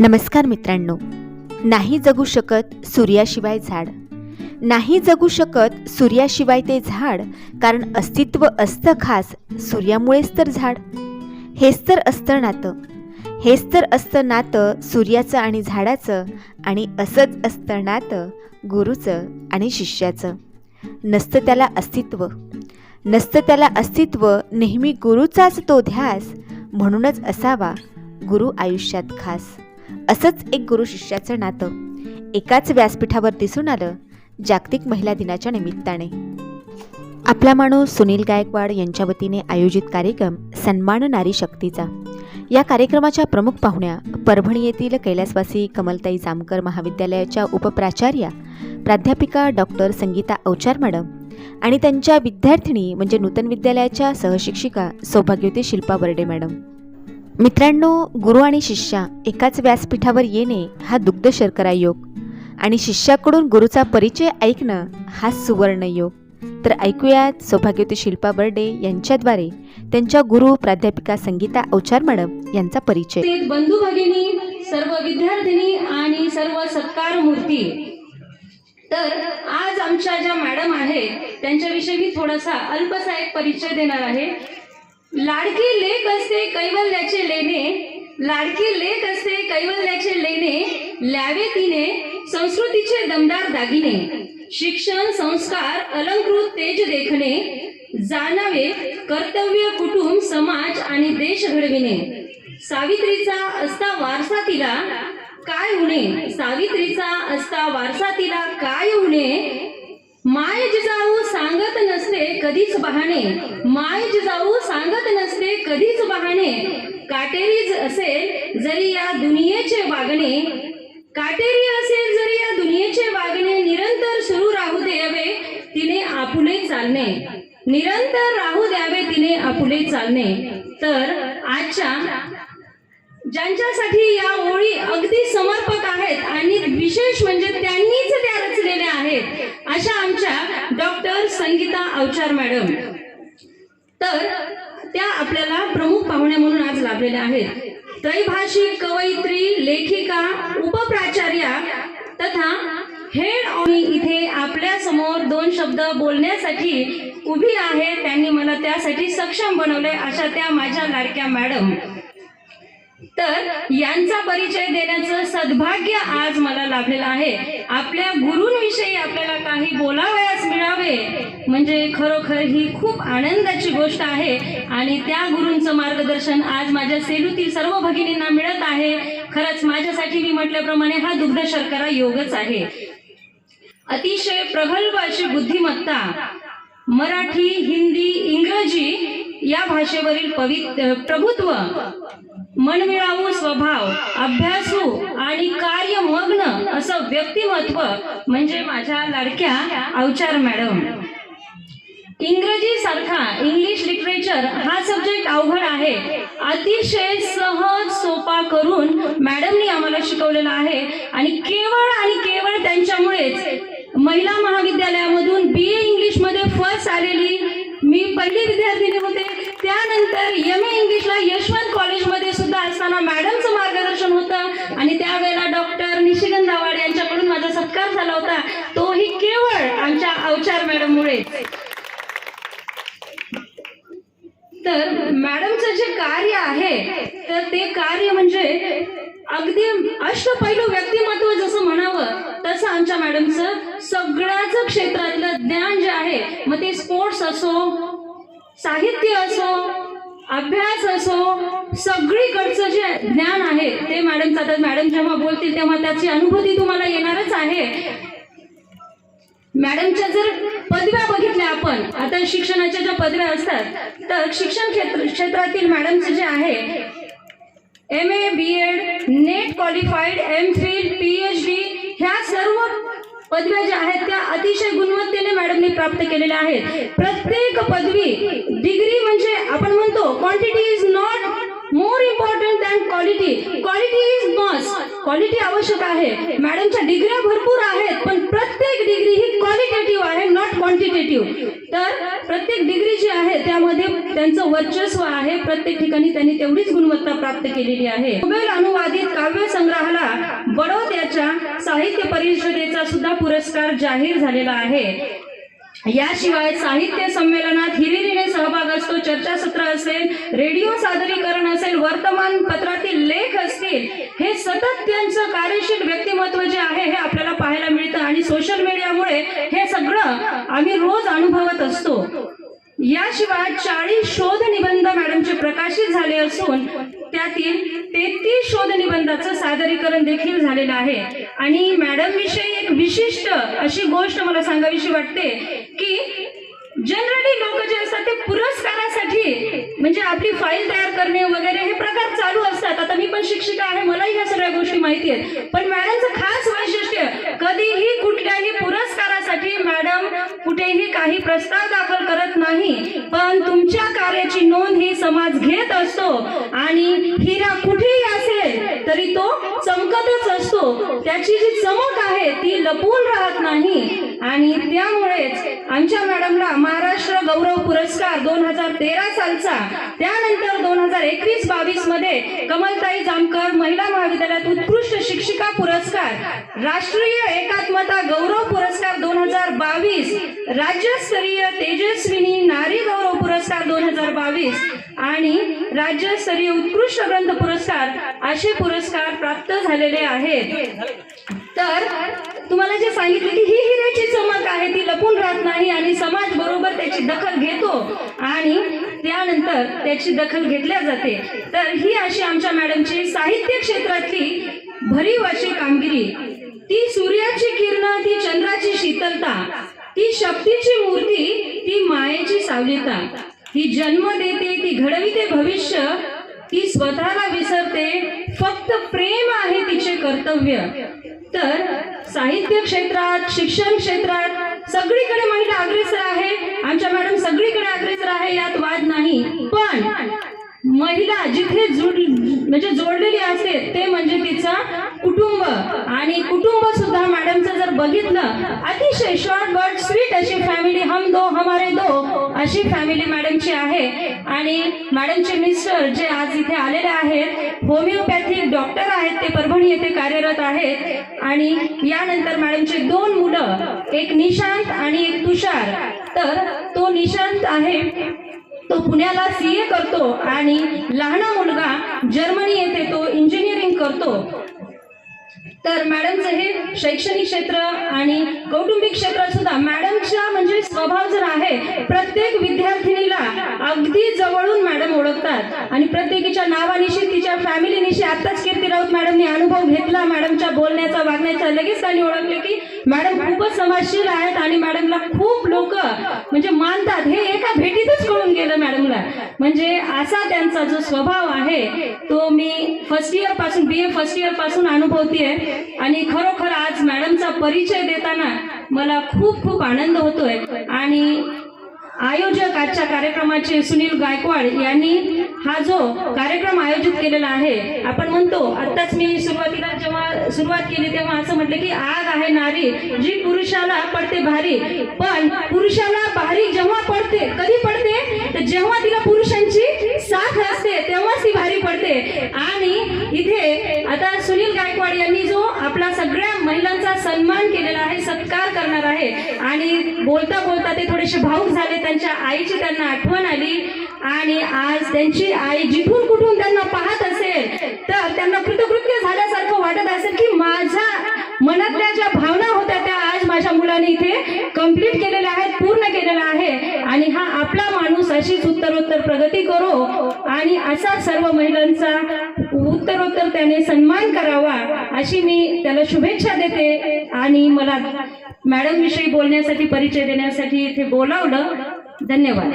नमस्कार मित्रांनो. नाही जगू शकत सूर्याशिवाय झाड. नाही जगू शकत सूर्याशिवाय ते झाड कारण अस्तित्व असतं खास सूर्यामुळेच तर झाड. हेच तर असतं नातं. हेच तर असतं नातं सूर्याचं आणि झाडाचं आणि असंच असतं नातं गुरुचं आणि शिष्याचं. नसतं त्याला अस्तित्व. नसतं त्याला अस्तित्व नेहमी गुरुचाच तो ध्यास म्हणूनच असावा गुरु आयुष्यात खास. असंच एक गुरु शिष्याचं नातं एकाच व्यासपीठावर दिसून आलं जागतिक महिला दिनाच्या निमित्ताने. आपला माणूस सुनील गायकवाड यांच्या वतीने आयोजित कार्यक्रम सन्मान नारी शक्तीचा. या कार्यक्रमाच्या प्रमुख पाहुण्या परभणी येथील कैलासवासी कमलताई जामकर महाविद्यालयाच्या उपप्राचार्या प्राध्यापिका डॉक्टर संगीता अवचार मॅडम आणि त्यांच्या विद्यार्थिनी म्हणजे नूतन विद्यालयाच्या सहशिक्षिका सौभाग्यवती शिल्पा बर्डे मॅडम. मित्रांनो गुरु आणि शिष्या एकाच व्यासपीठावर येणे हा दुग्ध शर्करा योग. आणि शिष्याकडून गुरुचा परिचय ऐकणं हा सुवर्ण योग. तर ऐकूयात सौभाग्यवती शिल्पा बर्डे यांच्याद्वारे त्यांच्या गुरु प्राध्यापिका संगीता अवचार मॅडम यांचा परिचय. बंधू भगिनी सर्व विद्यार्थिनी आणि सर्व सत्कार मूर्ती तर आज आमच्या ज्या मॅडम आहेत त्यांच्याविषयी मी थोडासा अल्पसा एक परिचय देणार आहे. लाडकी लेख असते कैवल्याचे लेणे. लाडकी लेख असते कैवल्याचे लेणे. ल्यावे तिने संस्कृतीचे दमदार दागिने. शिक्षण संस्कार अलंकृत तेज देखणे. जाणावे कर्तव्य कुटुंब समाज आणि देश घडविणे. सावित्रीचा असता वारसा तिला काय होणे? सावित्रीचा असता वारसा तिला काय होणे? माय जिजाऊ सांगत नसते कधीच बहाणे. माय जिजाऊ सांगत नसते कधीच बहाणे. काटेरीज असेल जरी या दुनियेचे वागणे. काटेरी असेल जरी या दुनियेचे वागणे. निरंतर सुरू राहू द्यावे तिने आपुले चालणे. निरंतर राहू द्यावे तिने आपुले चालणे. तर आजच्या ज्यांच्यासाठी या ओळी अगदी समर्पक आहेत आणि विशेष म्हणजे त्यांनीच त्या रचलेल्या आहेत अशा आमच्या डॉक्टर संगीता अवचार मॅडम. तर त्या आपल्याला प्रमुख पाहुण्या म्हणून आज लाभलेल्या आहेत. त्रैभाषिक कवयित्री लेखिका उपप्राचार्या तथा हेड ऑमी इथे आपल्यासमोर दोन शब्द बोलण्यासाठी उभी आहे. त्यांनी मला त्यासाठी सक्षम बनवले अशा त्या माझ्या लाडक्या मॅडम. तर यांचा परिचय देण्याचं सद्भाग्य आज मला लाभलेलं आहे. आपल्या गुरूंविषयी आपल्याला काही बोलावयास मिळावे म्हणजे खरोखर ही खूप आनंदाची गोष्ट आहे. आणि त्या गुरूंचं मार्गदर्शन आज माझ्या सेलूतील सर्व भगिनींना मिळत आहे. खरंच माझ्यासाठी मी म्हटल्याप्रमाणे हा दुग्ध शर्करा योगच आहे. अतिशय प्रगल्भ अशी बुद्धिमत्ता मराठी हिंदी इंग्रजी या भाषेवरील पवित्र प्रभुत्व मनमिळावू स्वभाव अभ्यासू आणि कार्यमग्न असं व्यक्तिमत्व म्हणजे माझ्या लाडक्या अवचार मॅडम. इंग्रजी सारखा इंग्लिश लिटरेचर हा सब्जेक्ट अवघड आहे. अतिशय सहज सोपा करून मॅडमनी आम्हाला शिकवलेला आहे आणि केवळ आणि केवळ त्यांच्यामुळेच महिला महाविद्यालयामधून बी ए इंग्लिशमध्ये फर्स्ट आलेली मी पहिली विद्यार्थिनी होते. त्यानंतर एम ए इंग्लिशला यशवंत कॉलेजमध्ये तेव्हा मॅडमचं मार्गदर्शन होतं आणि त्यावेळेला डॉक्टर निशिगंध दावाड यांच्याकडून माझा सत्कार झाला होता. तोही केवळ आमच्या अवचार मॅडममुळे. तर मॅडमचं जे कार्य आहे तर ते कार्य म्हणजे अगदी अष्टपैलू व्यक्तिमत्व जसं म्हणावं तसं आमच्या मॅडमचं सगळ्याच क्षेत्रातलं ज्ञान जे आहे मग ते स्पोर्ट्स असो साहित्य असो अभ्यास असो सगळीकडचं जे ज्ञान आहे ते मॅडम जातात मॅडम जेव्हा बोलतील तेव्हा त्याची अनुभूती तुम्हाला येणारच आहे. मॅडमच्या जर पदव्या बघितल्या आपण आता शिक्षणाच्या ज्या पदव्या असतात तर शिक्षण क्षेत्र क्षेत्रातील मॅडमचं जे आहे M A B Ed NET qualified M पदव्या ज्या आहेत त्या अतिशय गुणवत्तेने मॅडमने प्राप्त केलेल्या आहेत. प्रत्येक पदवी डिग्री म्हणजे आपण म्हणतो quantity is not more important than quality quality is must quality आवश्यक आहे. मॅडमच्या डिग्र्या भरपूर आहेत पण प्रत्येक डिग्री ही क्वालिटेटिव्ह आहे नॉट क्वांटिटेटिव्ह तर प्रत्येक डिग्री जी आहे त्यामध्ये त्यांचं वर्चस्व आहे. प्रत्येक ठिकाणी त्यांनी तेवढीच गुणवत्ता प्राप्त केलेली आहे. नोबेल अनुवादित काव्य संग्रहाला बडोद याच्या साहित्य परिषदेचा सुद्धा पुरस्कार जाहीर झालेला आहे. याशिवाय साहित्य संमेलनात हिरिरीने सहभाग असतो चर्चासत्र असेल रेडिओ सादरीकरण असेल वर्तमानपत्रातील लेख असतील हे सतत त्यांचं कार्यशील व्यक्तिमत्व जे आहे हे आपल्याला पाहायला मिळतं आणि सोशल मीडियामुळे हे सगळं आम्ही रोज अनुभवत असतो. याशिवाय चाळीस शोध निबंध मॅडमचे प्रकाशित झाले असून त्यातील तेहतीस शोध निबंधाचं सादरीकरण देखील झालेलं आहे. आणि मॅडम विषयी एक विशिष्ट अशी गोष्ट मला सांगावीशी वाटते की जनरली लोक जे असतात ते पुरस्कारासाठी म्हणजे आपली फाईल तयार करणे वगैरे हे प्रकार चालू असतात. आता मी पण शिक्षिका आहे मलाही ह्या सगळ्या गोष्टी माहिती आहेत. पण मॅडमचं खास वैशिष्ट्य कधीही कुठल्याही पुरस्कारासाठी मॅडम कुठेही प्रस्ताव दाखल करत नाही पण तुमच्या कार्याची नोंद ही समाज घेत असतो. आणि हिरा कुठेही असेल तरी तो चमकतच असतो. त्याची जी चमक आहे ती लपवून राहत नाही. आणि त्यामुळेच आमच्या मॅडमला महाराष्ट्र गौरव पुरस्कार दोन हजार तेरा सालचा त्यानंतर दोन हजार एकवीस बावीसमध्ये कमलताई जामकर महिला महाविद्यालयात उत्कृष्ट शिक्षिका पुरस्कार राष्ट्रीय एकात्मता गौरव पुरस्कार दोन हजार बावीस राज्यस्तरीय तेजस्विनी नारी गौरव पुरस्कार दोन हजार बावीस आणि राज्यस्तरीय उत्कृष्ट ग्रंथ पुरस्कार असे पुरस्कार प्राप्त झालेले आहेत. तर तुम्हाला जे सांगितले की ही हिऱ्याची चमक आहे ती लपून राहत नाही आणि समाज बरोबर त्याची दखल घेतो आणि त्यानंतर त्याची दखल घेतल्या जाते. तर ही अशी आमच्या मॅडमची साहित्य क्षेत्रातली भरीव अशी कामगिरी. ती सूर्याची किरण ती चंद्राची शीतलता ती शक्तीची मूर्ती ती मायेची सावलीता. ती जन्म देते ती घडविते भविष्य ती स्वतःला विसरते. फक्त प्रेम आहे तिचे कर्तव्य. तर साहित्य क्षेत्रात शिक्षण क्षेत्रात सगळीकडे महिला अग्रेसर आहे. आमच्या मॅडम सगळीकडे अग्रेसर आहे यात वाद नाही. पण महिला जिथे जुड म्हणजे जोडलेली असते ते म्हणजे तिचा आणि कुटुंब सुद्धा मॅडमचं जर बघितलं अतिशय शॉर्ट बट स्वीट अशी फॅमिली हम दो हमारे दो अशी फॅमिली मॅडमची आहे. आणि मॅडमचे मिस्टर जे आज इथे आलेले आहेत होमिओपॅथिक डॉक्टर आहेत ते परभणी येथे कार्यरत आहेत. आणि यानंतर मॅडमचे दोन मुलं एक निशांत आणि एक तुषार. तर तो निशांत आहे तो पुण्याला सी ए करतो आणि लहान मुलगा जर्मनी येथे तो इंजिनिअरिंग करतो. तर मॅडमचं हे शैक्षणिक क्षेत्र आणि कौटुंबिक क्षेत्रात सुद्धा मॅडमचा म्हणजे स्वभाव जर आहे प्रत्येक विद्यार्थिनीला अगदी जवळून मॅडम ओळखतात. आणि प्रत्येकीच्या नावानिशी तिच्या फॅमिलीनिशी आताच कीर्ती राऊत मॅडमने अनुभव घेतला मॅडमच्या बोलण्याचा वागण्याचा लगेच त्यांनी ओळखले की मॅडम खूपच समाजशील आहेत आणि मॅडमला खूप लोक म्हणजे मानतात. हे एका भेटीतच कळून गेलं मॅडमला म्हणजे असा त्यांचा जो स्वभाव आहे तो मी फर्स्ट इयरपासून बी ए फर्स्ट इयरपासून अनुभवतीये. आणि खरोखर आज मॅडमचा परिचय देताना मला खूप खूप आनंद होतोय. आणि आयोजक आजच्या कार्यक्रमाचे सुनील गायकवाड यांनी हा जो कार्यक्रम आयोजित केलेला आहे आपण म्हणतो आत्ताच मी सुरुवातीला जेव्हा सुरुवात केली तेव्हा असं म्हटलं की आग आहे नारी जी पुरुषाला पडते भारी. पण पुरुषाला भारी जेव्हा पडते कधी पडते? तर जेव्हा तिला पुरुषांची साथ असते तेव्हाच ती भारी पडते. आणि इथे आता सुनील गायकवाड यांनी जो आपला सगळ्या महिला सन्मान आहे सत्कार करणार आहे. आणि बोलता बोलता ते थोडेसे भाऊक झाले त्यांच्या आईची त्यांना आठवण आली. आणि आज त्यांची आई जिथून कुठून त्यांना पाहत असेल तर त्यांना कृतकृत्य झाल्यासारखं वाटत असेल की माझ्या मनातल्या ज्या भावना होत्या त्या आज माझ्या मुलाने इथे कंप्लीट केलेल्या आहेत पूर्ण केलेला आहे आणि हा आपला अशीच उत्तरोत्तर प्रगती करो. आणि असा सर्व महिलांचा उत्तरोत्तर त्याने सन्मान करावा अशी मी त्याला शुभेच्छा देते. आणि मला मॅडम विषयी बोलण्यासाठी परिचय देण्यासाठी इथे बोलावलं. धन्यवाद.